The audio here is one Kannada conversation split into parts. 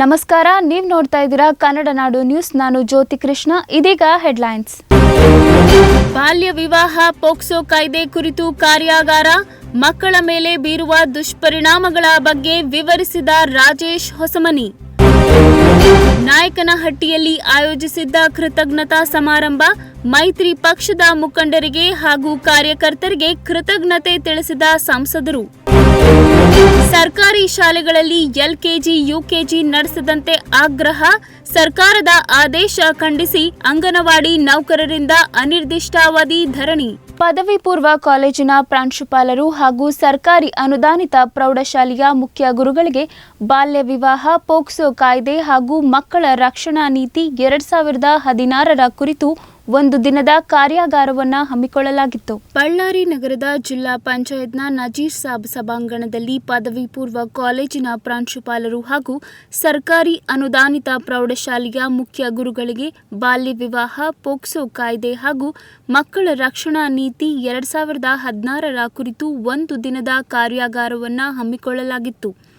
ನಮಸ್ಕಾರ, ನೀವು ನೋಡ್ತಾ ಇದ್ದೀರಾ ಕನ್ನಡ ನಾಡು ನ್ಯೂಸ್. ನಾನು ಜ್ಯೋತಿ ಕೃಷ್ಣ, ಇದೀಗ ಹೆಡ್ಲೈನ್ಸ್. ಬಾಲ್ಯ ವಿವಾಹ, ಪೋಕ್ಸೋ ಕಾಯ್ದೆ ಕುರಿತು ಕಾರ್ಯಾಗಾರ, ಮಕ್ಕಳ ಮೇಲೆ ಬೀರುವ ದುಷ್ಪರಿಣಾಮಗಳ ಬಗ್ಗೆ ವಿವರಿಸಿದ ರಾಜೇಶ್ ಹೊಸಮನಿ. ನಾಯಕನಹಟ್ಟಿಯಲ್ಲಿ ಆಯೋಜಿಸಿದ್ದ ಕೃತಜ್ಞತಾ ಸಮಾರಂಭ ಮೈತ್ರಿ ಪಕ್ಷದ ಮುಖಂಡರಿಗೆ ಹಾಗೂ ಕಾರ್ಯಕರ್ತರಿಗೆ ಕೃತಜ್ಞತೆ ತಿಳಿಸಿದ ಸಂಸದರು. ಶಾಲೆಗಳಲ್ಲಿ ಎಲ್ಕೆಜಿ, ಯುಕೆಜಿ ನಡೆಸದಂತೆ ಆಗ್ರಹ ಸರ್ಕಾರದ ಆದೇಶ ಖಂಡಿಸಿ ಅಂಗನವಾಡಿ ನೌಕರರಿಂದ ಅನಿರ್ದಿಷ್ಟಾವಧಿ ಧರಣಿ. ಪದವಿ ಪೂರ್ವ ಕಾಲೇಜಿನ ಪ್ರಾಂಶುಪಾಲರು ಹಾಗೂ ಸರ್ಕಾರಿ ಅನುದಾನಿತ ಪ್ರೌಢಶಾಲೆಯ ಮುಖ್ಯ ಗುರುಗಳಿಗೆ ಬಾಲ್ಯ ವಿವಾಹ, ಪೋಕ್ಸೋ ಕಾಯ್ದೆ ಹಾಗೂ ಮಕ್ಕಳ ರಕ್ಷಣಾ ನೀತಿ ಎರಡ್ ಸಾವಿರದ ಹದಿನಾರರ ಕುರಿತು ಒಂದು ದಿನದ ಕಾರ್ಯಾಗಾರವನ್ನು ಹಮ್ಮಿಕೊಳ್ಳಲಾಗಿತ್ತು. ಬಳ್ಳಾರಿ ನಗರದ ಜಿಲ್ಲಾ ಪಂಚಾಯತ್ನ ನಜೀರ್ ಸಾಬ್ ಸಭಾಂಗಣದಲ್ಲಿ ಪದವಿ ಪೂರ್ವ ಕಾಲೇಜಿನ ಪ್ರಾಂಶುಪಾಲರು ಹಾಗೂ ಸರ್ಕಾರಿ ಅನುದಾನಿತ ಪ್ರೌಢಶಾಲೆಯ ಮುಖ್ಯ ಗುರುಗಳಿಗೆ ಬಾಲ್ಯ ವಿವಾಹ, ಪೋಕ್ಸೋ ಕಾಯ್ದೆ ಹಾಗೂ ಮಕ್ಕಳ ರಕ್ಷಣಾ ನೀತಿ ಎರಡ್ ಸಾವಿರದ ಹದಿನಾರರ ಕುರಿತು ಒಂದು ದಿನದ ಕಾರ್ಯಾಗಾರವನ್ನು ಹಮ್ಮಿಕೊಳ್ಳಲಾಗಿತ್ತು.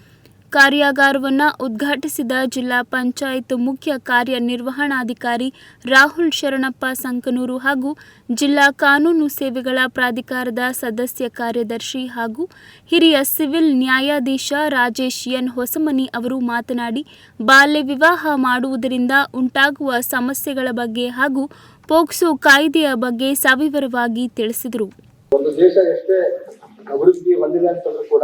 ಕಾರ್ಯಾಗಾರವನ್ನು ಉದ್ಘಾಟಿಸಿದ ಜಿಲ್ಲಾ ಪಂಚಾಯತ್ ಮುಖ್ಯ ಕಾರ್ಯನಿರ್ವಹಣಾಧಿಕಾರಿ ರಾಹುಲ್ ಶರಣಪ್ಪ ಸಂಕನೂರು ಹಾಗೂ ಜಿಲ್ಲಾ ಕಾನೂನು ಸೇವೆಗಳ ಪ್ರಾಧಿಕಾರದ ಸದಸ್ಯ ಕಾರ್ಯದರ್ಶಿ ಹಾಗೂ ಹಿರಿಯ ಸಿವಿಲ್ ನ್ಯಾಯಾಧೀಶ ರಾಜೇಶ್ ಎನ್ ಹೊಸಮನಿ ಅವರು ಮಾತನಾಡಿ, ಬಾಲ್ಯ ವಿವಾಹ ಮಾಡುವುದರಿಂದ ಉಂಟಾಗುವ ಸಮಸ್ಯೆಗಳ ಬಗ್ಗೆ ಹಾಗೂ ಪೋಕ್ಸೋ ಕಾಯ್ದೆಯ ಬಗ್ಗೆ ಸವಿವರವಾಗಿ ತಿಳಿಸಿದರು. ಒಂದು ದೇಶ ಎಷ್ಟೇ ಅಭಿವೃದ್ಧಿ ಹೊಂದಿದೆ ಅಂತಂದ್ರೂ ಕೂಡ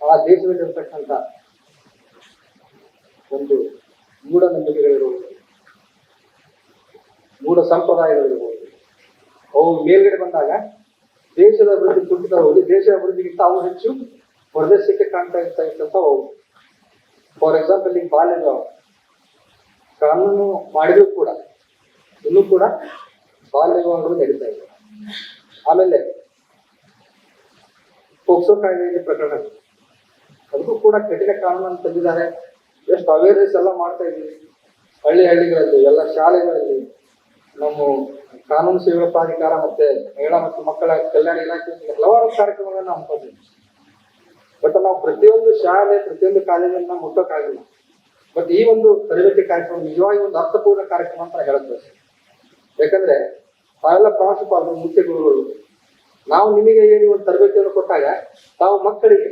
ಆ ದೇಶದಲ್ಲಿರ್ತಕ್ಕಂಥ ಒಂದು ಮೂಢನಂಬಿಕೆಗಳಿರ್ಬೋದು. ಮೂಢ ಸಂಪ್ರದಾಯಗಳಿರ್ಬೋದು ಅವು ಮೇಲ್ಗಡೆ ಬಂದಾಗ ದೇಶದ ಅಭಿವೃದ್ಧಿ ಕುಂಠಿತ ಹೋಗಿ ದೇಶದ ಅಭಿವೃದ್ಧಿಗಿಂತ ಅವು ಹೆಚ್ಚು ಹೊರದೇಶಕ್ಕೆ ಕಾಣ್ತಾ ಇರ್ತಕ್ಕಂಥವು ಫಾರ್ ಎಕ್ಸಾಂಪಲ್ ಈಗ ಬಾಲ್ಯದ ಕಾನೂನು ಮಾಡಿದ್ರು ಕೂಡ, ಇನ್ನೂ ಕೂಡ ಬಾಲ್ಯ ವಿವಾಹಗಳು ನಡೀತಾ ಇದೆ. ಆಮೇಲೆ ಪೋಕ್ಸೋ ಕಾಯ್ದೆಯಲ್ಲಿ ಪ್ರಕರಣ ಅದಕ್ಕೂ ಕೂಡ ಕಠಿಣ ಕಾನೂನನ್ನು ತಂದಿದ್ದಾರೆ. ಎಷ್ಟು ಅವೇರ್ನೆಸ್ ಎಲ್ಲ ಮಾಡ್ತಾ ಇದ್ದೀವಿ. ಹಳ್ಳಿ ಹಳ್ಳಿಗಳಲ್ಲಿ, ಎಲ್ಲ ಶಾಲೆಗಳಲ್ಲಿ, ನಮ್ಮ ಕಾನೂನು ಸೇವೆ ಪ್ರಾಧಿಕಾರ ಮತ್ತೆ ಮಹಿಳಾ ಮತ್ತು ಮಕ್ಕಳ ಕಲ್ಯಾಣ ಇಲಾಖೆ ಹಲವಾರು ಕಾರ್ಯಕ್ರಮಗಳನ್ನ ಹಮ್ಮಿಕೊಂಡಿದ್ದೀವಿ. ಬಟ್ ನಾವು ಪ್ರತಿಯೊಂದು ಶಾಲೆ, ಪ್ರತಿಯೊಂದು ಕಾಲೇಜನ್ನ ಮುಟ್ಟೋಕ್ಕಾಗಿಲ್ಲ. ಬಟ್ ಈ ಒಂದು ತರಬೇತಿ ಕಾರ್ಯಕ್ರಮ ನಿಜವಾಗಿ ಒಂದು ಅರ್ಥಪೂರ್ಣ ಕಾರ್ಯಕ್ರಮ ಅಂತ ಹೇಳುತ್ತೆ ಯಾಕಂದ್ರೆ ತಾವೆಲ್ಲ ಪ್ರಾಂಶುಪಾಲರು ಮುಖ್ಯ ಗುರುಗಳು ನಾವು ನಿಮಗೆ ಏನು ಒಂದು ತರಬೇತಿಯನ್ನು ಕೊಟ್ಟಾಗ, ತಾವು ಮಕ್ಕಳಿಗೆ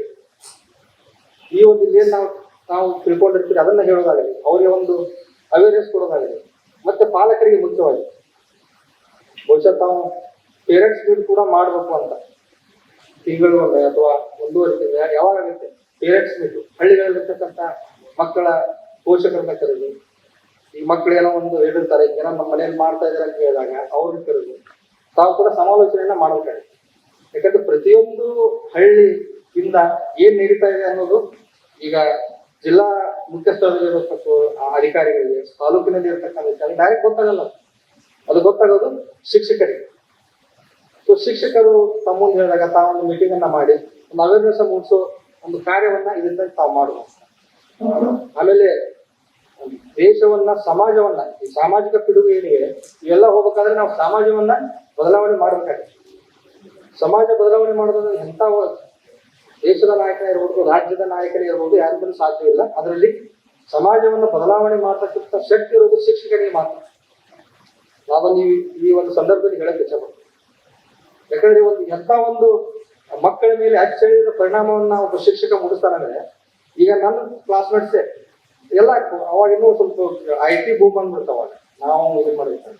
ಈ ಒಂದು ಏನ್ ನಾವು ನಾವು ತಿಳ್ಕೊಂಡಿರ್ತೀವಿ, ಅದನ್ನ ಹೇಳೋದಾಗಲಿ, ಅವರಿಗೆ ಒಂದು ಅವೇರ್ನೆಸ್ ಕೊಡೋದಾಗಲಿ, ಮತ್ತೆ ಪಾಲಕರಿಗೆ ಮುಖ್ಯವಾಗಿ. ಬಹುಶಃ ತಾವು ಪೇರೆಂಟ್ಸ್ ಮೀಟ್ ಕೂಡ ಮಾಡಬೇಕು ಅಂತ. ತಿಂಗಳು ಅಥವಾ ಒಂದೂವರೆ ತಿಂಗಳ ಯಾವಾಗ ಆಗುತ್ತೆ? ಪೇರೆಂಟ್ಸ್ ಮೀಟ್ ಹಳ್ಳಿಗಳಲ್ಲಿರ್ತಕ್ಕಂಥ ಮಕ್ಕಳ ಪೋಷಕರನ್ನ ಕರೆದು ಈ ಮಕ್ಕಳು ಏನೋ ಒಂದು ಹೇಳಿರ್ತಾರೆ ಏನೋ ನಮ್ಮ ಮನೇಲಿ ಮಾಡ್ತಾ ಇದ್ದಾರೆ ಅಂತ ಹೇಳಿದಾಗ ಅವ್ರಿಗೆ ಕರೆದು, ತಾವು ಕೂಡ ಸಮಾಲೋಚನೆಯನ್ನ ಮಾಡಬೇಕಾಗಿತ್ತು. ಯಾಕಂದ್ರೆ ಪ್ರತಿಯೊಂದು ಹಳ್ಳಿಯಿಂದ ಏನ್ ನಡೀತಾ ಇದೆ ಅನ್ನೋದು ಈಗ ಜಿಲ್ಲಾ ಮುಖ್ಯಸ್ಥರಲ್ಲಿರತಕ್ಕ ಅಧಿಕಾರಿಗಳಿಗೆ, ತಾಲೂಕಿನಲ್ಲಿ ಇರತಕ್ಕಂಥ ಡೈರೆಕ್ಟ್ ಗೊತ್ತಾಗಲ್ಲ. ಅದು. ಗೊತ್ತಾಗೋದು ಶಿಕ್ಷಕರಿಗೆ. ಸೊ ಶಿಕ್ಷಕರು ತಮ್ಮನ್ನು ಹೇಳಿದಾಗ ತಾವೊಂದು ಮೀಟಿಂಗ್ ಅನ್ನ ಮಾಡಿ, ಒಂದು ಅವೇರ್ನೆಸ್ ಮೂಡಿಸೋ ಒಂದು ಕಾರ್ಯವನ್ನ ಇದರಿಂದ ತಾವು ಮಾಡುವ. ಆಮೇಲೆ ದೇಶವನ್ನ, ಸಮಾಜವನ್ನ, ಈ ಸಾಮಾಜಿಕ ಪಿಡುಗು ಏನಿದೆ ಇವೆಲ್ಲ ಹೋಗ್ಬೇಕಾದ್ರೆ ನಾವು ಸಮಾಜವನ್ನ ಬದಲಾವಣೆ ಮಾಡಬೇಕಾಗುತ್ತೆ. ಸಮಾಜ ಬದಲಾವಣೆ ಮಾಡೋದಂದ್ರೆ ಎಂತ ಒ- ದೇಶದ ನಾಯಕನೇ ಇರ್ಬೋದು, ರಾಜ್ಯದ ನಾಯಕನೇ ಇರ್ಬೋದು, ಯಾರಿಂದಲೂ ಸಾಧ್ಯ ಇಲ್ಲ. ಅದರಲ್ಲಿ ಸಮಾಜವನ್ನು ಬದಲಾವಣೆ ಮಾಡತಕ್ಕಂಥ ಶಕ್ತಿ ಇರೋದು ಶಿಕ್ಷಕರಿಗೆ ಮಾತ್ರ. ನಾವು ಈ ಈ ಒಂದು ಸಂದರ್ಭದಲ್ಲಿ ಹೇಳಕ್ಕೆ ಇಷ್ಟಪಡ್ತೀನಿ. ಯಾಕಂದ್ರೆ ಒಂದು ಎಂತ ಒಂದು ಮಕ್ಕಳ ಮೇಲೆ ಅಚ್ಚಳಿದ ಪರಿಣಾಮವನ್ನು ಒಬ್ಬ ಶಿಕ್ಷಕ ಮೂಡಿಸ್ತಾನಂದ್ರೆ ಈಗ ನನ್ನ ಕ್ಲಾಸ್ಮೇಟ್ಸೇ ಎಲ್ಲ ಅವಾಗ ಇನ್ನೂ ಸ್ವಲ್ಪ ಐ ಟಿ ಬೂ ಬಂದ್ಬಿಡ್ತು ಅವಾಗ. ನಾವು ಇದು ಮಾಡಿರ್ತಾರೆ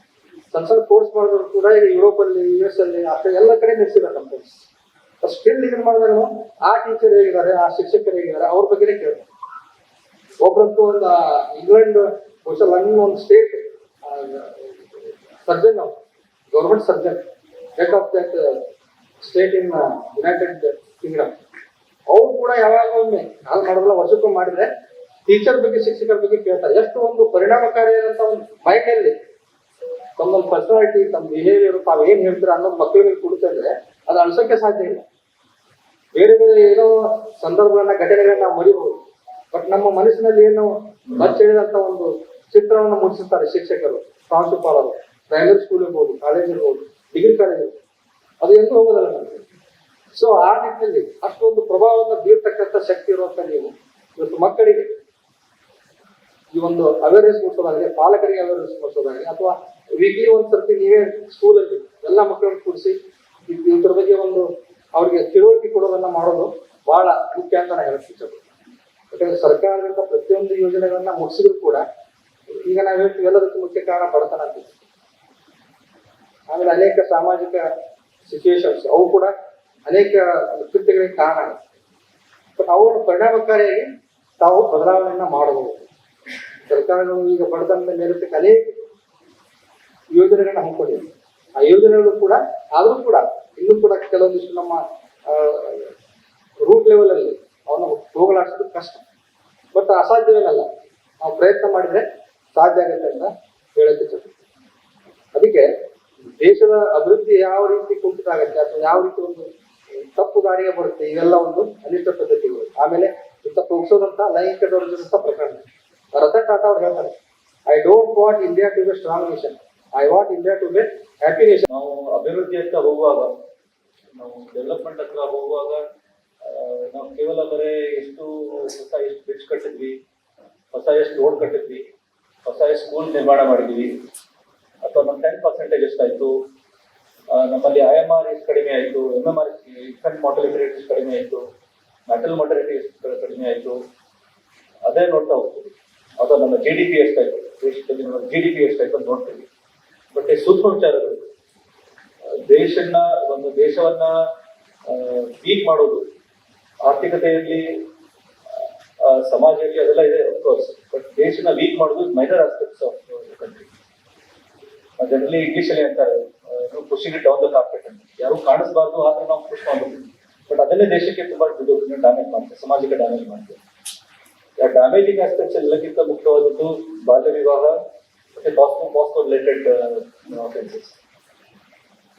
ಸಣ್ಣ ಸಣ್ಣ ಕೋರ್ಸ್ ಮಾಡಿದ್ರು ಕೂಡ ಈಗ ಯುರೋಪಲ್ಲಿ ಯು ಎಸ್ ಅಲ್ಲಿ ಎಲ್ಲ ಕಡೆ ನಿಲ್ಸಿದ್ದಾರೆ ಕಂಪನೀಸ್ ಸ್ಟಿಲ್ ಇದನ್ನ ಮಾಡಿದಾಗ ಆ ಟೀಚರ್ ಹೇಗಿದ್ದಾರೆ, ಆ ಶಿಕ್ಷಕರು ಹೇಗಿದ್ದಾರೆ, ಅವ್ರ ಬಗ್ಗೆ ಕೇಳ್ತಾರೆ ಒಬ್ಬರಂತೂ ಒಂದು ಇಂಗ್ಲೆಂಡ್ ಬಹುಶಃ ಲಂಡನ್ ಒಂದು ಸ್ಟೇಟ್ ಸರ್ಜನ್ ಅವರು government surgeon head of that state in United Kingdom ಅವ್ರು ಕೂಡ ಯಾವಾಗ ಒಮ್ಮೆ ಕಾಲ್ ಮಾಡೋದಿಲ್ಲ, ವರ್ಷಕ್ಕೊಮ್ಮೆ ಮಾಡಿದ್ರೆ ಟೀಚರ್ ಬಗ್ಗೆ, ಶಿಕ್ಷಕರ ಬಗ್ಗೆ ಕೇಳ್ತಾರೆ. ಎಷ್ಟು ಒಂದು ಪರಿಣಾಮಕಾರಿಯಾದಂತ ಒಂದು ಮೈಂಡ್ ಅಲ್ಲಿ ತಮ್ಮ ಪರ್ಸನಾಲಿಟಿ ತಮ್ಮ ಬಿಹೇವಿಯರ್ ತಾವು ಏನ್ ಹೇಳ್ತೀರ ಅನ್ನೋದು ಮಕ್ಕಳಿಗೆ ಕೊಡುತ್ತಂದ್ರೆ ಅದು ಅನ್ಸೋಕ್ಕೆ ಸಾಧ್ಯ ಇಲ್ಲ. ಬೇರೆ ಬೇರೆ ಏನೋ ಸಂದರ್ಭಗಳನ್ನ, ಘಟನೆಗಳನ್ನ ಮರಿಬಹುದು ಬಟ್ ನಮ್ಮ ಮನಸ್ಸಿನಲ್ಲಿ ಏನು ಬಚ್ಚಿಡಿದಂತ ಒಂದು ಚಿತ್ರವನ್ನು ಮೂಡಿಸುತ್ತಾರೆ ಶಿಕ್ಷಕರು, ಪ್ರಾಂಶುಪಾಲರು. ಪ್ರೈಮರಿ ಸ್ಕೂಲ್ ಇರ್ಬೋದು ಕಾಲೇಜ್ ಇರ್ಬೋದು ಡಿಗ್ರಿ ಕಾಲೇಜ್ ಇರ್ಬೋದು. ಅದು ಎಂದು ಹೋಗೋದಲ್ಲ ನಮಗೆ? ಸೊ ಆ ನಿಟ್ಟಿನಲ್ಲಿ ಅಷ್ಟೊಂದು ಪ್ರಭಾವವನ್ನು ಬೀರ್ತಕ್ಕಂಥ ಶಕ್ತಿ ಇರುವಂತ ನೀವು ಇವತ್ತು ಮಕ್ಕಳಿಗೆ ಈ ಒಂದು ಅವೇರ್ನೆಸ್ ಮೂಡಿಸೋದಾಗಲಿ, ಪಾಲಕರಿಗೆ ಅವೇರ್ನೆಸ್ ಮೂಡಿಸೋದಾಗಲಿ, ಅಥವಾ ವೀಕ್ಲಿ ಒಂದ್ಸರ್ತಿ ನೀವೇ ಸ್ಕೂಲಲ್ಲಿ ಎಲ್ಲ ಮಕ್ಕಳನ್ನು ಕೂಡಿಸಿ ಇದ್ರ ಬಗ್ಗೆ ಒಂದು ಅವ್ರಿಗೆ ತಿಳುವಳಿಕೆ ಕೊಡೋದನ್ನ ಮಾಡೋದು ಬಹಳ ಮುಖ್ಯ ಅಂತ ನಾನು ಹೇಳಕ್ ಇಷ್ಟಪಡ್ತೀನಿ ಯಾಕಂದ್ರೆ ಸರ್ಕಾರದಿಂದ ಪ್ರತಿಯೊಂದು ಯೋಜನೆಗಳನ್ನ ಮುಗಿಸಿದ್ರು ಕೂಡ ಈಗ ನಾವು ಹೇಳ್ತೀವಿ ಎಲ್ಲದಕ್ಕೂ ಮುಖ್ಯ ಕಾರಣ ಬಡತನ ಅಂತ. ಆಮೇಲೆ ಅನೇಕ ಸಾಮಾಜಿಕ ಸಿಚುವೇಶನ್ಸ್ ಅವು ಕೂಡ ಅನೇಕ ಕೃತ್ಯಗಳಿಗೆ ಕಾರಣ ಆಗುತ್ತೆ. ಬಟ್ ಅವುಗಳನ್ನು ಪರಿಣಾಮಕಾರಿಯಾಗಿ ತಾವು ಬದಲಾವಣೆಯನ್ನ ಮಾಡಬಹುದು. ಸರ್ಕಾರಗಳು ಈಗ ಬಡತನದ ಮೇಲಕ್ಕೆ ಅನೇಕ ಯೋಜನೆಗಳನ್ನ ಹಮ್ಮಿಕೊಂಡಿದೆ. ಆ ಯೋಜನೆಗಳು ಕೂಡ, ಆದರೂ ಕೂಡ, ಇನ್ನೂ ಕೂಡ ಕೆಲವೊಂದಿಷ್ಟು ನಮ್ಮ ರೂಟ್ ಲೆವೆಲ್ ಅಲ್ಲಿ ಅವನ್ನ ಹೋಗಲಾಡಿಸೋದು ಕಷ್ಟ. ಬಟ್ ಅಸಾಧ್ಯವೇನಲ್ಲ. ನಾವು ಪ್ರಯತ್ನ ಮಾಡಿದ್ರೆ ಸಾಧ್ಯ ಆಗುತ್ತೆ ಅಂತ ಹೇಳಕ್ಕೆ ಚೆನ್ನಾಗಿ ಅದಕ್ಕೆ ದೇಶದ ಅಭಿವೃದ್ಧಿ ಯಾವ ರೀತಿ ಕುಂಠಿತ ಆಗುತ್ತೆ ಅಥವಾ ಯಾವ ರೀತಿ ಒಂದು ತಪ್ಪು ದಾರಿಗೆ ಬರುತ್ತೆ, ಇವೆಲ್ಲ ಒಂದು ಅನಿಷ್ಟ ಪದ್ಧತಿಗಳು. ಆಮೇಲೆ ಇಂಥ ಪ್ರೋಗ್ಸೋದಂತ ಲೈಂಗಿಕ ದೌರ್ಜನ್ಯ ಪ್ರಕರಣ. ರತನ್ ಟಾಟಾ ಅವ್ರು ಹೇಳ್ತಾರೆ I don't want India to be strong nation I want India to be happy nation ನಾವು ಅಭಿವೃದ್ಧಿ ಅಂತ ಹೋಗುವಾಗ, ನಾವು ಡೆವಲಪ್ಮೆಂಟ್ ಹತ್ರ ಹೋಗುವಾಗ ನಾವು ಕೇವಲ ಬರೇ ಎಷ್ಟು ಹೊಸ ಎಷ್ಟು ಬ್ರಿಡ್ಜ್ ಕಟ್ಟಿದ್ವಿ, ಹೊಸ ಎಷ್ಟು ರೋಡ್ ಕಟ್ಟಿದ್ವಿ, ಹೊಸ ಎಷ್ಟು ಸ್ಕೂಲ್ ನಿರ್ಮಾಣ ಮಾಡಿದ್ವಿ, ಅಥವಾ ನಮ್ಮ ಟೆನ್ ಪರ್ಸೆಂಟೇಜ್ ಎಷ್ಟಾಯ್ತು ನಮ್ಮಲ್ಲಿ ಐ ಎಂ ಆರ್ ಎಷ್ಟು ಕಡಿಮೆ ಆಯಿತು M M R infant mortality rate ಕಡಿಮೆ ಆಯಿತು ಮೆಟಲ್ ಮಾರ್ಟಲಿಟಿ ಎಷ್ಟು ಕಡಿಮೆ ಆಯಿತು, ಅದೇ ನೋಡ್ತಾ ಹೋಗ್ತೀವಿ. ಅಥವಾ ನಮ್ಮ ಜಿ ಡಿ ಪಿ ಎಷ್ಟಾಯ್ತು, ದೇಶದಲ್ಲಿ ನಮ್ಮ ಜಿ ಡಿ ಪಿ ಎಷ್ಟಾಯ್ತು ಅಂತ ನೋಡ್ತೀವಿ. ಈ ಸೂಕ್ಷ್ಮ ವಿಚಾರಗಳು ದೇಶನ್ನ, ಒಂದು ದೇಶವನ್ನ ವೀಕ್ ಮಾಡೋದು. ಆರ್ಥಿಕತೆಯಲ್ಲಿ ಸಮಾಜದಲ್ಲಿ ಅದೆಲ್ಲ ಇದೆ ಅಫ್ಕೋರ್ಸ್ ಬಟ್ ದೇಶನ ವೀಕ್ ಮಾಡೋದು minor aspects of country generally English ಅಲ್ಲಿ ಅಂತಾರೆ ಇಟ್ ಡೌನ್ ದ ಕಾರ್ಪೆಟ್ ಅಂತ. ಯಾರು ಕಾಣಿಸ್ಬಾರ್ದು, ಆದ್ರೆ ನಾವು ಪುಷ್ ಮಾಡಬೇಕು ಬಟ್ ಅದನ್ನೇ ದೇಶಕ್ಕೆ ತುಂಬಾ ಡ್ಯಾಮೇಜ್ ಮಾಡ್ತೇವೆ ಸಮಾಜಕ್ಕೆ ಡ್ಯಾಮೇಜ್ ಮಾಡ್ತೇವೆ ಡ್ಯಾಮೇಜಿಂಗ್ ಆಸ್ಪೆಕ್ಟ್ಸ್ ಎಲ್ಲಕ್ಕಿಂತ ಮುಖ್ಯವಾದದ್ದು ಬಾಲ್ಯ ವಿವಾಹ ಮತ್ತೆ ಬಾಸ್ಕೋ ಬಾಸ್ಕೋ ರಿಲೇಟೆಡ್ ಆಫೆನ್ಸಸ್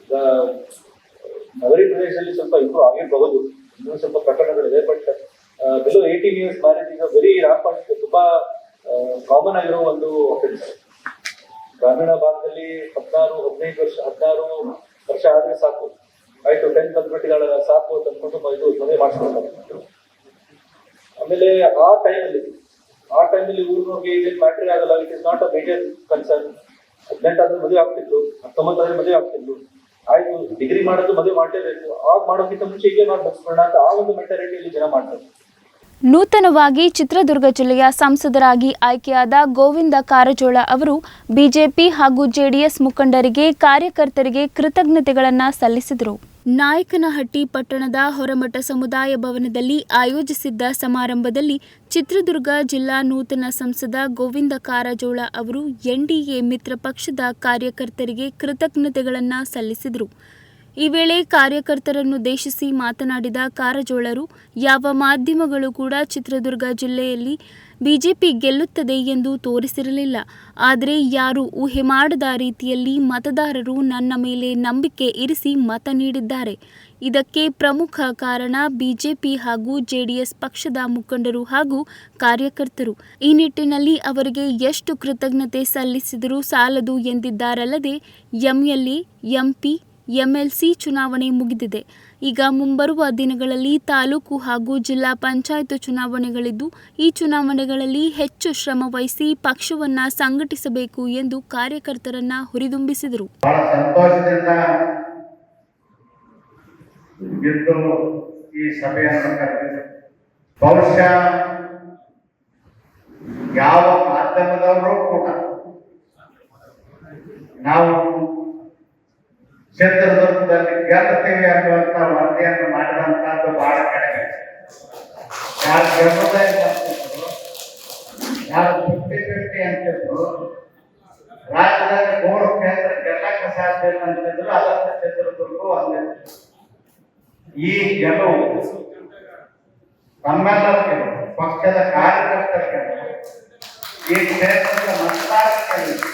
ಈಗ ನಗರಿ ಪ್ರದೇಶದಲ್ಲಿ ಸ್ವಲ್ಪ ಇಂಪ್ರೂವ್ ಆಗಿರಬಹುದು. ಇನ್ನೂ ಸ್ವಲ್ಪ ಪ್ರಕರಣಗಳಿದೆ but below eighteen years marriage ಈಗ ವೆರಿ ರಾಂಪಂಟ್ ತುಂಬಾ ಕಾಮನ್ ಆಗಿರೋ ಒಂದು ಅಫೆನ್ಸ್ ಗ್ರಾಮೀಣ ಭಾಗದಲ್ಲಿ ಹದಿನಾರು, ಹದಿನೈದು ವರ್ಷ, ಹದಿನಾರು ವರ್ಷ ಆದ್ರೆ ಸಾಕು. ಆಯ್ತು ಟೆಂತ್ ಕಂಪ್ಯೂಟರ್ಗಳ ಸಾಕು ಅಂತ ಅಂದ್ಕೊಂಡು ಇದು ಮದುವೆ ಮಾಡಿಸ್ಕೊಳ್ತಾರೆ. ಆಮೇಲೆ ಆ ಟೈಮಲ್ಲಿ ಆ ಟೈಮಲ್ಲಿ ಊರಿನವ್ರಿಗೆ ಇದೇನು ಮ್ಯಾಟ್ರಿ ಆಗಲ್ಲ it is not a major concern ಹದಿನೆಂಟಾದ್ರೆ ಮದುವೆ ಆಗ್ತಿದ್ರು ಹತ್ತೊಂಬತ್ತಾದ್ರೆ ಮದುವೆ ಆಗ್ತಿದ್ರು ಆಯ್ತು ಡಿಗ್ರಿ ಮಾಡೋದು ಮದುವೆ ಮಾಡಲೇಬೇಕು. ಆಗ ಮಾಡೋಕ್ಕಿಂತ ಮುಂಚೆ ಹೀಗೆ ಮಾಡಿ ಮುಗಿಸ್ಕೊಳ್ಳೋಣ ಅಂತ ಆ ಒಂದು ಮೆಂಟಾಲಿಟಿಯಲ್ಲಿ ಜನ ಮಾಡ್ತಾರೆ. ನೂತನವಾಗಿ ಚಿತ್ರದುರ್ಗ ಜಿಲ್ಲೆಯ ಸಂಸದರಾಗಿ ಆಯ್ಕೆಯಾದ ಗೋವಿಂದ ಕಾರಜೋಳ ಅವರು ಬಿಜೆಪಿ ಹಾಗೂ ಜೆಡಿಎಸ್ ಮುಖಂಡರಿಗೆ ಕಾರ್ಯಕರ್ತರಿಗೆ ಕೃತಜ್ಞತೆಗಳನ್ನು ಸಲ್ಲಿಸಿದರು. ನಾಯಕನಹಟ್ಟಿ ಪಟ್ಟಣದ ಹೊರಮಠ ಸಮುದಾಯ ಭವನದಲ್ಲಿ ಆಯೋಜಿಸಿದ್ದ ಸಮಾರಂಭದಲ್ಲಿ ಚಿತ್ರದುರ್ಗ ಜಿಲ್ಲಾ ನೂತನ ಸಂಸದ ಗೋವಿಂದ ಕಾರಜೋಳ ಅವರು ಎನ್ಡಿಎ ಮಿತ್ರ ಪಕ್ಷದ ಕಾರ್ಯಕರ್ತರಿಗೆ ಕೃತಜ್ಞತೆಗಳನ್ನು ಸಲ್ಲಿಸಿದರು. ಈ ವೇಳೆ ಕಾರ್ಯಕರ್ತರನ್ನುದ್ದೇಶಿಸಿ ಮಾತನಾಡಿದ ಕಾರಜೋಳರು, ಯಾವ ಮಾಧ್ಯಮಗಳು ಕೂಡ ಚಿತ್ರದುರ್ಗ ಜಿಲ್ಲೆಯಲ್ಲಿ ಬಿಜೆಪಿ ಗೆಲ್ಲುತ್ತದೆ ಎಂದು ತೋರಿಸಿರಲಿಲ್ಲ. ಆದರೆ ಯಾರು ಊಹೆ ಮಾಡದ ರೀತಿಯಲ್ಲಿ ಮತದಾರರು ನನ್ನ ಮೇಲೆ ನಂಬಿಕೆ ಇರಿಸಿ ಮತ ನೀಡಿದ್ದಾರೆ. ಇದಕ್ಕೆ ಪ್ರಮುಖ ಕಾರಣ ಬಿಜೆಪಿ ಹಾಗೂ ಜೆಡಿಎಸ್ ಪಕ್ಷದ ಮುಖಂಡರು ಹಾಗೂ ಕಾರ್ಯಕರ್ತರು. ಈ ನಿಟ್ಟಿನಲ್ಲಿ ಅವರಿಗೆ ಎಷ್ಟು ಕೃತಜ್ಞತೆ ಸಲ್ಲಿಸಿದರೂ ಸಾಲದು ಎಂದಿದ್ದಾರಲ್ಲದೆ, ಎಂಎಲ್ಎ, ಎಂಪಿ ಎಂಎಲ್ಸಿ ಚುನಾವಣೆ ಮುಗಿದಿದೆ. ಈಗ ಮುಂಬರುವ ದಿನಗಳಲ್ಲಿ ತಾಲೂಕು ಹಾಗೂ ಜಿಲ್ಲಾ ಪಂಚಾಯತ್ ಚುನಾವಣೆಗಳಿದ್ದು, ಈ ಚುನಾವಣೆಗಳಲ್ಲಿ ಹೆಚ್ಚು ಶ್ರಮ ವಹಿಸಿ ಪಕ್ಷವನ್ನ ಸಂಘಟಿಸಬೇಕು ಎಂದು ಕಾರ್ಯಕರ್ತರನ್ನ ಹುರಿದುಂಬಿಸಿದರು. ಯಾವ ಮಾಧ್ಯಮದವರು ಕೂಡ ನಾವು ಚಿತ್ರದುರ್ಗದಲ್ಲಿ ಗೆಲ್ತೀವಿ ಅನ್ನುವಂತ ವರದಿಯನ್ನು ಮಾಡಿದಂತಹದ್ದು ಬಹಳ ಕಡಿಮೆ. ಯಾರು ಗೆಲ್ಲೋದೇ ಅಂತಿದ್ರು, ಯಾರು ಫಿಫ್ಟಿ ಫಿಫ್ಟಿ ಅಂತಿದ್ರು, ರಾಜ್ಯದಲ್ಲಿ ಮೂರು ಕೇಂದ್ರ ಗೆಲ್ಲಕ್ಕೆ ಸಾಧ್ಯ ಅಂತಿದ್ರು, ಅದಕ್ಕೆ ಚಿತ್ರದುರ್ಗ ಅಂದಿದ್ರು ಈ ಗೆಲುವು ತಮ್ಮೆಲ್ಲರ ಗೆಲುವು ಪಕ್ಷದ ಕಾರ್ಯಕರ್ತರ ಗೆಲುವು ಈ ಕ್ಷೇತ್ರದ ಮತದಾರರ ಗೆಲುವು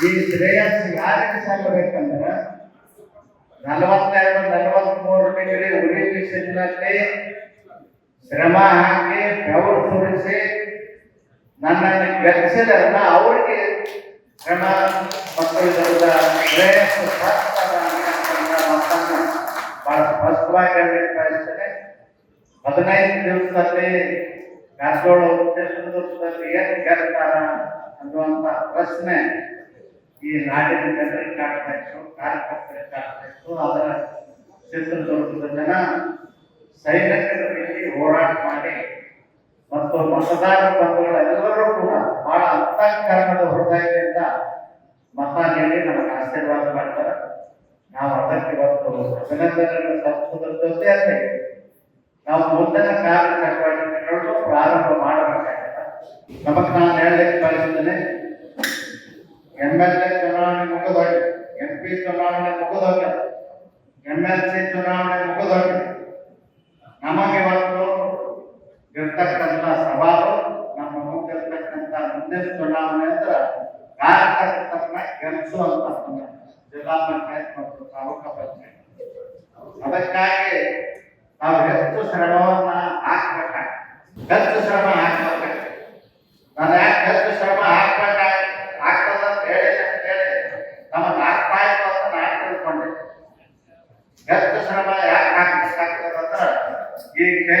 ಈ ಶ್ರೇಯಸ್ಸು ಯಾರಿಗೆ ಸಲ್ಲಬೇಕಂದ್ರೆ ನಲವತ್ತೆರಡು, ನಲವತ್ಮೂರು ಡಿಗ್ರಿ ಉರಿ ಬಿಸಿಲಿನಲ್ಲಿ ಶ್ರಮ ಹಾಕಿ ಬೆವರು ಸುರಿಸಿ ನನ್ನನ್ನು ಗೆಲ್ಲಿಸಿದಾರಲ್ಲ ಅವರಿಗೆ ಶ್ರಮ ಮತ್ತು ಇದರದ ಶ್ರೇಯಸ್ಸು ಮಾತನ್ನ ಬಹಳ ಸ್ಪಷ್ಟವಾಗಿ ಹೇಳಲಿಕ್ಕೆ ಬಯಸ್ತೇನೆ ಹದಿನೈದು ದಿವಸದಲ್ಲಿ ಕಾರಜೋಳ ಉದ್ದೇಶದಲ್ಲಿ ಏನು ಗೆಲ್ತಾರ ಅನ್ನುವಂತ ಪ್ರಶ್ನೆ ಈ ನಾಡಿನ ಜನರಿಗೆ ಇತ್ತು ಕಾರ್ಯಕರ್ತರಿಗೆ ಇತ್ತು ಅದರ ಚಿತ್ರದುರ್ಗದ ಜನ ಸೈನಿಕರ ರೀತಿ ಹೋರಾಟ ಮಾಡಿ ಮತ್ತು ಮತದಾರ ಎಲ್ಲರೂ ಕೂಡ ಬಹಳ ಅಂತಃಕರಣದ ಹೃದಯದಿಂದ ಮತ ನೀಡಿ ನಮಗೆ ಆಶೀರ್ವಾದ ಮಾಡ್ತಾರೆ. ನಾವು ಅದಕ್ಕೆ ಇವತ್ತು ಅಭಿನಂದನೆಗಳು ಜೊತೆ ನಾವು ಮುಂದಿನ ಕಾರ್ಯ ಚಟುವಟಿಕೆಗಳನ್ನು ಪ್ರಾರಂಭ ಮಾಡಬೇಕಾಗಿದೆ ನಮಗೆ ನಾನು ಹೇಳಲಿಕ್ಕೆ ಬಯಸ್ತೇನೆ ಎಂ ಎಲ್ ಎ ಚುನಾವಣೆ ಮುಗಿದೋಗಿದೆ ಎಂ ಪಿ ಚುನಾವಣೆ ಮುಗಿದೋಗಿದೆ ಎಂ ಎಲ್ ಸಿ ಚುನಾವಣೆ ಮುಗಿದೋಗಿದೆ ನಮಗೆ ಇವತ್ತು ಇರ್ತಕ್ಕಂಥ ಸವಾಲು, ನಮ್ಮ ಮುಂದಿರ್ತಕ್ಕಂಥ ಮುಂದಿನ ಚುನಾವಣೆ ಅಂದ್ರೆ ಕಾರ್ಯಕರ್ತರನ್ನ ಗೆಲ್ಲಿಸುವಂತ ಜಿಲ್ಲಾ ಪಂಚಾಯತ್ ಮತ್ತು ತಾಲೂಕಾ ಪಂಚಾಯತ್. ಅದಕ್ಕಾಗಿ ನಾವು ಹೆಚ್ಚು ಶ್ರಮವನ್ನ ಹಾಕ್ಬೇಕಾಗ್ತದೆ ಹೆಚ್ಚು ಶ್ರಮ ಹಾಕ್ಬೇಕಾಗ್ತದೆ ನಾನು ಯಾಕೆ ಹೆಚ್ಚು ಶ್ರಮ ಹಾಕ್ಬೇಕಾಗ ಆಗ್ತದ ಅಂತ ಹೇಳಿ ಅಂತ ಹೇಳಿ ನಮಗೆ ಆಗ್ತಾ ಇಲ್ಲ ಅಂತ ನಾನು ತಿಳ್ಕೊಂಡೆ ಹೆಚ್ಚು ಶ್ರಮ ಯಾಕೆ ಹಾಕ್ಬೇಕಾಗ್ತದೆ ಅಂದ್ರೆ ಈ ಕೈ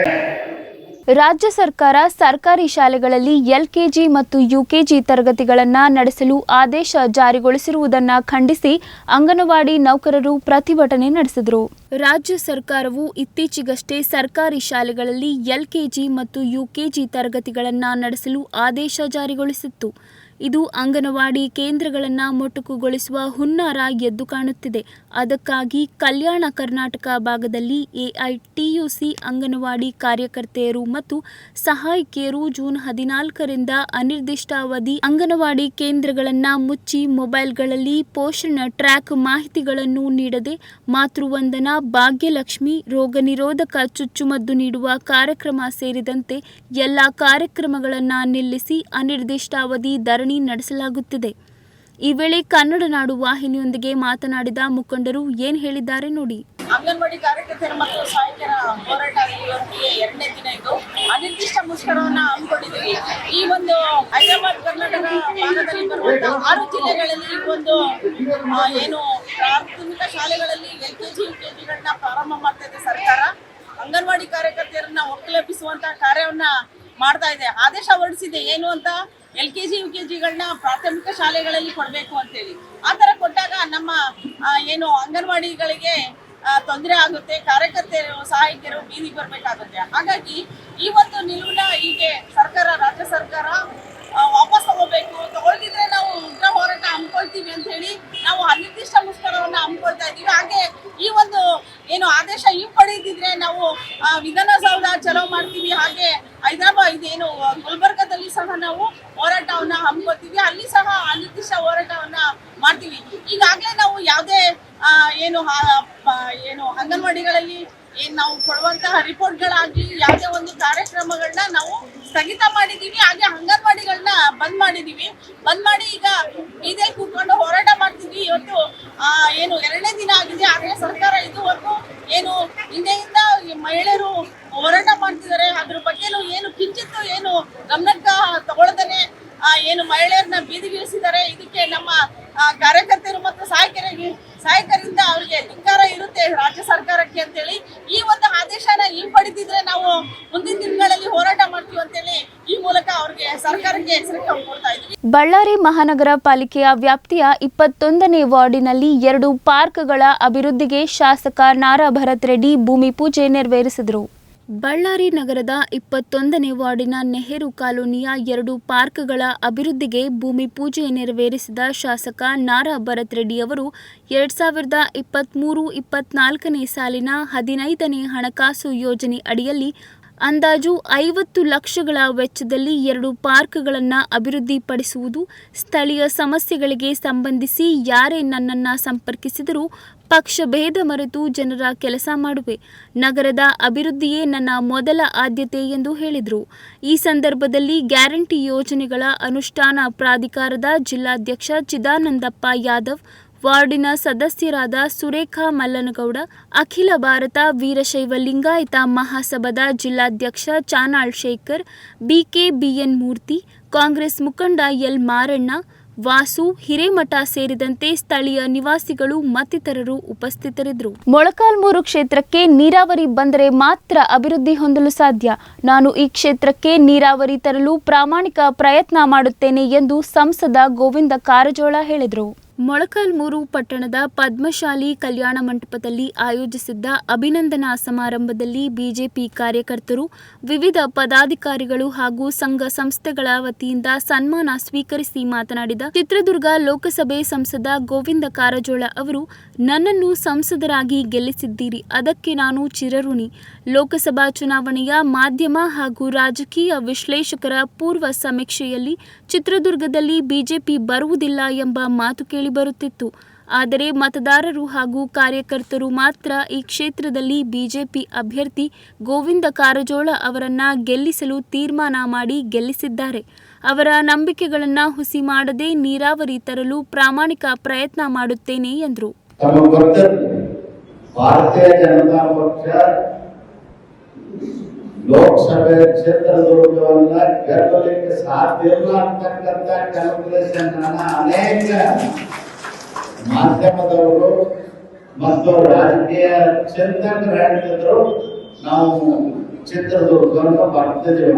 ರಾಜ್ಯ ಸರ್ಕಾರ ಸರ್ಕಾರಿ ಶಾಲೆಗಳಲ್ಲಿ ಎಲ್ಕೆಜಿ ಮತ್ತು ಯುಕೆಜಿ ತರಗತಿಗಳನ್ನು ನಡೆಸಲು ಆದೇಶ ಜಾರಿಗೊಳಿಸಿರುವುದನ್ನು ಖಂಡಿಸಿ ಅಂಗನವಾಡಿ ನೌಕರರು ಪ್ರತಿಭಟನೆ ನಡೆಸಿದರು. ರಾಜ್ಯ ಸರ್ಕಾರವು ಇತ್ತೀಚೆಗಷ್ಟೇ ಸರ್ಕಾರಿ ಶಾಲೆಗಳಲ್ಲಿ ಎಲ್ಕೆಜಿ ಮತ್ತು ಯುಕೆಜಿ ತರಗತಿಗಳನ್ನು ನಡೆಸಲು ಆದೇಶ ಜಾರಿಗೊಳಿಸಿತ್ತು. ಇದು ಅಂಗನವಾಡಿ ಕೇಂದ್ರಗಳನ್ನು ಮೊಟಕುಗೊಳಿಸುವ ಹುನ್ನಾರ ಎದ್ದು ಕಾಣುತ್ತಿದೆ. ಅದಕ್ಕಾಗಿ ಕಲ್ಯಾಣ ಕರ್ನಾಟಕ ಭಾಗದಲ್ಲಿ ಎಐಟಿಯುಸಿ ಅಂಗನವಾಡಿ ಕಾರ್ಯಕರ್ತೆಯರು ಮತ್ತು ಸಹಾಯಕಿಯರು ಜೂನ್ ಹದಿನಾಲ್ಕರಿಂದ ಅನಿರ್ದಿಷ್ಟಾವಧಿ ಅಂಗನವಾಡಿ ಕೇಂದ್ರಗಳನ್ನು ಮುಚ್ಚಿ ಮೊಬೈಲ್ಗಳಲ್ಲಿ ಪೋಷಣ ಟ್ರ್ಯಾಕ್ ಮಾಹಿತಿಗಳನ್ನು ನೀಡದೆ ಮಾತೃವಂದನಾ ಭಾಗ್ಯಲಕ್ಷ್ಮಿ ರೋಗ ನಿರೋಧಕ ಚುಚ್ಚುಮದ್ದು ನೀಡುವ ಕಾರ್ಯಕ್ರಮ ಸೇರಿದಂತೆ ಎಲ್ಲ ಕಾರ್ಯಕ್ರಮಗಳನ್ನು ನಿಲ್ಲಿಸಿ ಅನಿರ್ದಿಷ್ಟಾವಧಿ ಧರಣಿ ನಡೆಸಲಾಗುತ್ತಿದೆ. ಈ ವೇಳೆ ಕನ್ನಡ ನಾಡು ವಾಹಿನಿಯೊಂದಿಗೆ ಮಾತನಾಡಿದ ಮುಖಂಡರು ಏನು ಹೇಳಿದ್ದಾರೆ ನೋಡಿ. ಅಂಗನವಾಡಿ ಕಾರ್ಯಕರ್ತರ ಮತ್ತು ಸಹಾಯಕರ ಹೋರಾಟ ಇವತ್ತಿಗೆ ಎರಡನೇ ದಿನ ಇದು. ಅನಿರ್ದಿಷ್ಟ ಮುಷ್ಕರವನ್ನ ಹಮ್ಮಿಕೊಂಡಿದ್ದೀವಿ. ಈ ಒಂದು ಹೈದರಾಬಾದ್, ಕರ್ನಾಟಕ ಭಾಗದಲ್ಲಿ ಬರುವಂತಹ ಆರು ಜಿಲ್ಲೆಗಳಲ್ಲಿ ಒಂದು ಏನು ಪ್ರಾಥಮಿಕ ಶಾಲೆಗಳಲ್ಲಿ L K G U K ಜಿಗಳನ್ನ ಪ್ರಾರಂಭ ಮಾಡ್ತಾ ಇದೆ ಸರ್ಕಾರ. ಅಂಗನವಾಡಿ ಕಾರ್ಯಕರ್ತೆಯರನ್ನ ಒಕ್ಕಲೆಬ್ಬಿಸುವಂತಹ ಕಾರ್ಯವನ್ನ ಮಾಡ್ತಾ ಇದೆ. ಆದೇಶ ಹೊರಡಿಸಿದೆ ಏನು ಅಂತ L K G U K ಜಿಗಳನ್ನ ಪ್ರಾಥಮಿಕ ಶಾಲೆಗಳಲ್ಲಿ ಕೊಡಬೇಕು ಅಂತೇಳಿ. ಆ ಥರ ಕೊಟ್ಟಾಗ ನಮ್ಮ ಏನು ಅಂಗನವಾಡಿಗಳಿಗೆ ತೊಂದರೆ ಆಗುತ್ತೆ, ಕಾರ್ಯಕರ್ತೆಯರು ಸಹಾಯಕರು ಬೀದಿಗೆ ಬರಬೇಕಾಗುತ್ತೆ. ಹಾಗಾಗಿ ಈ ಒಂದು ನಿಲುವನ್ನ ಹೀಗೆ ಸರ್ಕಾರ, ರಾಜ್ಯ ಸರ್ಕಾರ ವಾಪಸ್ ತಗೋಬೇಕು. ತಗೊಳ್ದಿದ್ರೆ ನಾವು ಉಗ್ರ ಹೋರಾಟ ಹಮ್ಮಿಕೊಳ್ತೀವಿ ಅಂತ ಹೇಳಿ ನಾವು ಅನಿರ್ದಿಷ್ಟ ಮುಷ್ಕರವನ್ನ ಹಮ್ಮಿಕೊಳ್ತಾ ಇದ್ದೀವಿ. ಹಾಗೆ ಈ ಒಂದು ಏನು ಆದೇಶ ಹಿಂಪಡೆದಿದ್ರೆ ನಾವು ವಿಧಾನಸೌಧ ಚಲೋ ಮಾಡ್ತೀವಿ. ಹಾಗೆ ಹೈದರಾಬಾದ್ ಇದೇನು ಗುಲ್ಬರ್ಗದಲ್ಲಿ ಸಹ ನಾವು ಹೋರಾಟವನ್ನ ಹಮ್ಮಿಕೊಳ್ತೀವಿ. ಅಲ್ಲಿ ಸಹ ಅನಿರ್ದಿಷ್ಟ ಹೋರಾಟವನ್ನ ಮಾಡ್ತೀವಿ. ಈಗಾಗಲೇ ನಾವು ಯಾವುದೇ ಏನು ಏನು ಅಂಗನವಾಡಿಗಳಲ್ಲಿ ಏನ್ ನಾವು ಕೊಡುವಂತಹ ರಿಪೋರ್ಟ್ಗಳಾಗ್ಲಿ, ಯಾವುದೇ ಒಂದು ಕಾರ್ಯಕ್ರಮಗಳನ್ನ ನಾವು ಸ್ಥಗಿತ ಮಾಡಿದೀವಿ. ಹಾಗೆ ಅಂಗನವಾಡಿಗಳನ್ನ ಬಂದ್ ಮಾಡಿದೀವಿ. ಬಂದ್ ಮಾಡಿ ಈಗ ಇದೇ ಕೂತ್ಕೊಂಡು ಹೋರಾಟ ಮಾಡ್ತೀವಿ. ಇವತ್ತು ಏನು ಎರಡನೇ ದಿನ ಆಗಿದೆ. ಆದ್ರೆ ಸರ್ಕಾರ ಇದುವರೆಗೂ ಏನು ಹಿಂದೆಯಿಂದ ಮಹಿಳೆಯರು ಹೋರಾಟ ಮಾಡ್ತಿದ್ದಾರೆ. ಅದ್ರ ಬಗ್ಗೆ ಏನು ಕಿಂಚಿತ್ತು ಏನು ಗಮನಕ್ಕೆ ತಗೊಳ್ದೇನೆ ಏನು ಮಹಿಳೆಯರನ್ನ ಬೀದಿಗಿಳಿಸಿದ್ದಾರೆ. ಇದಕ್ಕೆ ನಮ್ಮ ಕಾರ್ಯಕರ್ತರು ಮತ್ತು ಸಹಾಯಕರಿಗೆ ಸಹಾಯಕರಿಂದ ಅವರಿಗೆ ಧಿಕ್ಕಾರ ಇರುತ್ತೆ ರಾಜ್ಯ ಸರ್ಕಾರಕ್ಕೆ ಅಂತೇಳಿ. ಈ ಒಂದು ಆದೇಶನ ಹಿಂಪಡಿತಿದ್ರೆ ನಾವು ಮುಂದಿನ ದಿನಗಳಲ್ಲಿ ಹೋರಾಟ ಮಾಡ್ತೀವಿ ಅಂತೇಳಿ ಈ ಮೂಲಕ ಅವ್ರಿಗೆ ಸರ್ಕಾರಕ್ಕೆ ಎಚ್ಚರಿಕೆ ಕೊಡ್ತಾ ಇದ್ವಿ. ಬಳ್ಳಾರಿ ಮಹಾನಗರ ಪಾಲಿಕೆಯ ವ್ಯಾಪ್ತಿಯ ಇಪ್ಪತ್ತೊಂದನೇ ವಾರ್ಡಿನಲ್ಲಿ ಎರಡು ಪಾರ್ಕ್ಗಳ ಅಭಿವೃದ್ಧಿಗೆ ಶಾಸಕ ನಾರಾ ಭರತ್ ರೆಡ್ಡಿ ಭೂಮಿ ಪೂಜೆ ನೆರವೇರಿಸಿದರು. ಬಳ್ಳಾರಿ ನಗರದ ಇಪ್ಪತ್ತೊಂದನೇ ವಾರ್ಡಿನ ನೆಹರು ಕಾಲೋನಿಯ ಎರಡು ಪಾರ್ಕ್ಗಳ ಅಭಿವೃದ್ಧಿಗೆ ಭೂಮಿ ಪೂಜೆ ನೆರವೇರಿಸಿದ ಶಾಸಕ ನಾರಾ ಭರತ್ ರೆಡ್ಡಿ ಅವರು ಎರಡ್ ಸಾವಿರದ ಇಪ್ಪತ್ತ್ಮೂರು ಇಪ್ಪತ್ನಾಲ್ಕನೇ ಸಾಲಿನ ಹದಿನೈದನೇ ಹಣಕಾಸು ಯೋಜನೆ ಅಡಿಯಲ್ಲಿ ಅಂದಾಜು ಐವತ್ತು ಲಕ್ಷಗಳ ವೆಚ್ಚದಲ್ಲಿ ಎರಡು ಪಾರ್ಕ್ಗಳನ್ನು ಅಭಿವೃದ್ಧಿಪಡಿಸುವುದು ಸ್ಥಳೀಯ ಸಮಸ್ಯೆಗಳಿಗೆ ಸಂಬಂಧಿಸಿ ಯಾರೇ ನನ್ನನ್ನು ಸಂಪರ್ಕಿಸಿದರೂ ಪಕ್ಷ ಭೇದ ಮರೆತು ಜನರ ಕೆಲಸ ಮಾಡುವೆ. ನಗರದ ಅಭಿವೃದ್ಧಿಯೇ ನನ್ನ ಮೊದಲ ಆದ್ಯತೆ ಎಂದು ಹೇಳಿದರು. ಈ ಸಂದರ್ಭದಲ್ಲಿ ಗ್ಯಾರಂಟಿ ಯೋಜನೆಗಳ ಅನುಷ್ಠಾನ ಪ್ರಾಧಿಕಾರದ ಜಿಲ್ಲಾಧ್ಯಕ್ಷ ಚಿದಾನಂದಪ್ಪ ಯಾದವ್ ವಾರ್ಡಿನ ಸದಸ್ಯರಾದ ಸುರೇಖಾ ಮಲ್ಲನಗೌಡ, ಅಖಿಲ ಭಾರತ ವೀರಶೈವ ಲಿಂಗಾಯತ ಮಹಾಸಭಾದ ಜಿಲ್ಲಾಧ್ಯಕ್ಷ Chanal Shekhar, BK BN Murthy, Congress ಮುಖಂಡ ಎಲ್ ಮಾರಣ್ಣ, ವಾಸು, ಹಿರೇಮಠ ಸೇರಿದಂತೆ ಸ್ಥಳೀಯ ನಿವಾಸಿಗಳು ಮತ್ತಿತರರು ಉಪಸ್ಥಿತರಿದ್ದರು. ಮೊಳಕಾಲ್ಮೂರು ಕ್ಷೇತ್ರಕ್ಕೆ ನೀರಾವರಿ ಬಂದರೆ ಮಾತ್ರ ಅಭಿವೃದ್ಧಿ ಹೊಂದಲು ಸಾಧ್ಯ. ನಾನು ಈ ಕ್ಷೇತ್ರಕ್ಕೆ ನೀರಾವರಿ ತರಲು ಪ್ರಾಮಾಣಿಕ ಪ್ರಯತ್ನ ಮಾಡುತ್ತೇನೆ ಎಂದು ಸಂಸದ ಗೋವಿಂದ ಕಾರಜೋಳ ಹೇಳಿದರು. ಮೊಳಕಾಲ್ಮೂರು ಪಟ್ಟಣದ ಪದ್ಮಶಾಲಿ ಕಲ್ಯಾಣ ಮಂಟಪದಲ್ಲಿ ಆಯೋಜಿಸಿದ್ದ ಅಭಿನಂದನಾ ಸಮಾರಂಭದಲ್ಲಿ ಬಿಜೆಪಿ ಕಾರ್ಯಕರ್ತರು, ವಿವಿಧ ಪದಾಧಿಕಾರಿಗಳು ಹಾಗೂ ಸಂಘ ಸಂಸ್ಥೆಗಳ ವತಿಯಿಂದ ಸನ್ಮಾನ ಸ್ವೀಕರಿಸಿ ಮಾತನಾಡಿದ ಚಿತ್ರದುರ್ಗ ಲೋಕಸಭೆ ಸಂಸದ ಗೋವಿಂದ ಕಾರಜೋಳ ಅವರು, ನನ್ನನ್ನು ಸಂಸದರಾಗಿ ಗೆಲ್ಲಿಸಿದ್ದೀರಿ, ಅದಕ್ಕೆ ನಾನು ಚಿರಋಣಿ. ಲೋಕಸಭಾ ಚುನಾವಣೆಯ ಮಾಧ್ಯಮ ಹಾಗೂ ರಾಜಕೀಯ ವಿಶ್ಲೇಷಕರ ಪೂರ್ವ ಸಮೀಕ್ಷೆಯಲ್ಲಿ ಚಿತ್ರದುರ್ಗದಲ್ಲಿ ಬಿಜೆಪಿ ಬರುವುದಿಲ್ಲ ಎಂಬ ಮಾತು ಕೇಳಿಬರುತ್ತಿತ್ತು ಆದರೆ ಮತದಾರರು ಹಾಗೂ ಕಾರ್ಯಕರ್ತರು ಮಾತ್ರ ಈ ಕ್ಷೇತ್ರದಲ್ಲಿ ಬಿಜೆಪಿ ಅಭ್ಯರ್ಥಿ ಗೋವಿಂದ ಕಾರಜೋಳ ಅವರನ್ನ ಗೆಲ್ಲಿಸಲು ತೀರ್ಮಾನ ಮಾಡಿ ಗೆಲ್ಲಿಸಿದ್ದಾರೆ. ಅವರ ನಂಬಿಕೆಗಳನ್ನು ಹುಸಿ ಮಾಡದೆ ನೀರಾವರಿ ತರಲು ಪ್ರಾಮಾಣಿಕ ಪ್ರಯತ್ನ ಮಾಡುತ್ತೇನೆ ಎಂದರು. ಭಾರತೀಯ ಜನತಾ ಪಕ್ಷ ಲೋಕಸಭೆ ಕ್ಷೇತ್ರದುರ್ಗವನ್ನ ಗೆಲ್ಲಲಿಕ್ಕೆ ಸಾಧ್ಯ ಇಲ್ಲ ಅಂತಕ್ಕಂಥ ಕ್ಯಾಲ್ಕುಲೇಷನ್ ಅನೇಕ ಮಾಧ್ಯಮದವರು ಮತ್ತು ರಾಜಕೀಯ ಚಿಂತಕರು ಹೇಳ್ತಿದ್ರು, ನಾವು ಚಿತ್ರದುರ್ಗವನ್ನು ಬರ್ತಿದ್ದೀವಿ.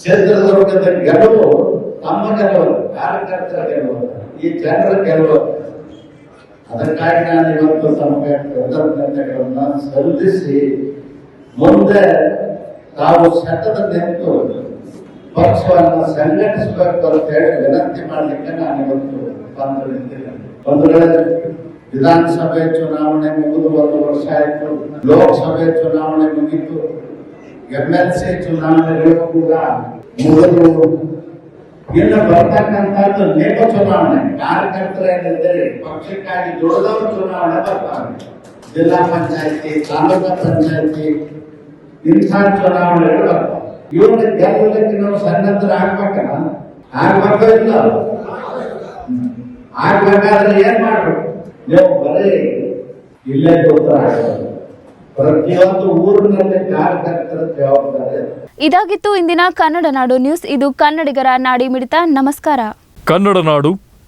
ಚಿತ್ರದುರ್ಗದ ಗೆಲುವು ತಮ್ಮ ಗೆಲುವು ಕಾರ್ಯಕರ್ತರ ಗೆಲುವು ಈ ಜನರ ಗೆಲುವು ಅದಕ್ಕಾಗಿ ನಾನು ಇವತ್ತು ತಮಗೆ ಕೃತಜ್ಞತೆಗಳನ್ನ ಸಲ್ಲಿಸಿ ಮುಂದೆ ತಾವು ಸತತ ನೆತ್ತು ಪಕ್ಷವನ್ನು ಸಂಘಟಿಸಬೇಕು ಅಂತ ಹೇಳಿ ವಿನಂತಿ ಮಾಡಲಿಕ್ಕೆ ನಾನು ಇವತ್ತು ಬಂದು ನಿಂತಿದ್ದೇನೆ. ಒಂದು ವೇಳೆ ವಿಧಾನಸಭೆ ಚುನಾವಣೆ ಮುಗಿದು ಒಂದು ವರ್ಷ ಆಯಿತು, ಲೋಕಸಭೆ ಚುನಾವಣೆ ಮುಗಿತು ಎಂ ಎಲ್ ಸಿ ಚುನಾವಣೆಗಳು ಕೂಡ ಮುಗಿದು. ಇನ್ನು ಬರ್ತಕ್ಕಂಥದ್ದು ನೇಮ ಚುನಾವಣೆ. ಕಾರ್ಯಕರ್ತರ ಏನಿದ್ದಾರೆ ಪಕ್ಷಕ್ಕಾಗಿ ದುಡಿದವರು ಚುನಾವಣೆ ಬರ್ತಾರೆ. ಜಿಲ್ಲಾ ಪಂಚಾಯತಿ, ತಾಲೂಕಾ ಪಂಚಾಯತಿ ಇಂಥ ಚುನಾವಣೆಗಳು ಇವ್ರನ್ನ ಗೆಲ್ಲಲಿಕ್ಕೆ ನಾವು ಸನ್ನದ್ಧರ ಆಗ್ಬೇಕಲ್ಲ ಆಗ್ಬೇಕೋ ಇಲ್ಲ ಆಗ್ಬೇಕಾದ್ರೆ ಏನ್ ಮಾಡ್ಬೇಕು? ನೀವು ಬರೀ ಇಲ್ಲೇ ಆಗ್ಬೇಕು ಪ್ರತಿಯೊಂದು ಊರಿನಲ್ಲಿ ಕಾರ್ಯಕರ್ತರ ಜವಾಬ್ದಾರಿ ಇದೆ. ಇದಾಗಿತ್ತು ಇಂದಿನ ಕನ್ನಡ ನಾಡು ನ್ಯೂಸ್. ಇದು ಕನ್ನಡಿಗರ ನಾಡಿ ಮಿಡಿತ. ನಮಸ್ಕಾರ. ಕನ್ನಡ ನಾಡು